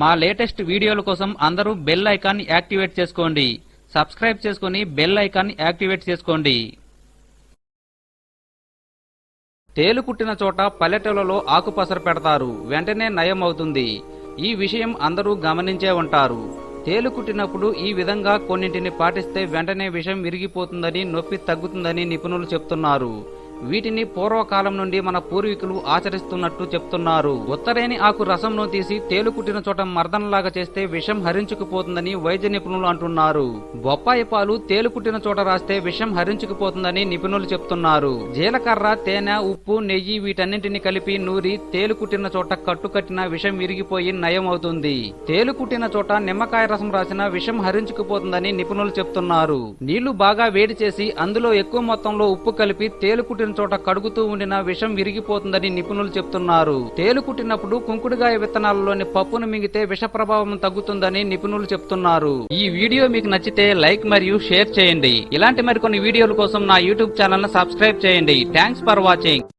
మా లేటెస్ట్ వీడియోల కోసం అందరూ బెల్ ఐకాన్ యాక్టివేట్ చేసుకోండి. సబ్స్క్రైబ్ చేసుకుని బెల్ ఐకాన్ యాక్టివేట్ చేసుకోండి. తేలు కుట్టిన చోట పల్లెటూళ్ళలో ఆకుపసర పెడతారు. వెంటనే నయం అవుతుంది. ఈ విషయం అందరూ గమనించే ఉంటారు. తేలు కుట్టినప్పుడు ఈ విధంగా కొన్నింటిని పాటిస్తే వెంటనే విషం విరిగిపోతుందని నొప్పి తగ్గుతుందని నిపుణులు చెప్తున్నారు. వీటిని పూర్వకాలం నుండి మన పూర్వీకులు ఆచరిస్తున్నట్టు చెప్తున్నారు. ఉత్తరేని ఆకు రసంను తీసి తేలు కుట్టిన చోట మర్దనలాగా చేస్తే విషం హరించుకుపోతుందని వైద్య నిపుణులు అంటున్నారు. బొప్పాయి పాలు తేలు కుట్టిన చోట రాస్తే విషం హరించుకుపోతుందని నిపుణులు చెప్తున్నారు. జీలకర్ర తేనె ఉప్పు నెయ్యి వీటన్నింటిని కలిపి నూరి తేలు కుట్టిన చోట కట్టుకట్టిన విషం విరిగిపోయి నయం అవుతుంది తేలు కుట్టిన చోట నిమ్మకాయ రసం రాసిన విషం హరించుకుపోతుందని నిపుణులు చెప్తున్నారు. నీళ్ళు బాగా వేడి చేసి అందులో ఎక్కువ మొత్తంలో ఉప్పు కలిపి తేలు కుట్టిన చోట కడుగుతూ ఉండిన విషం విరిగిపోతుందని నిపుణులు చెప్తున్నారు. తేలు కుట్టినప్పుడు కుంకుడుగాయ విత్తనాలలోని పప్పును మింగితే విష ప్రభావం తగ్గుతుందని నిపుణులు చెప్తున్నారు. ఈ వీడియో మీకు నచ్చితే లైక్ మరియు షేర్ చేయండి. ఇలాంటి మరికొన్ని వీడియోల కోసం నా యూట్యూబ్ ఛానల్ సబ్స్క్రైబ్ చేయండి. Thanks for watching.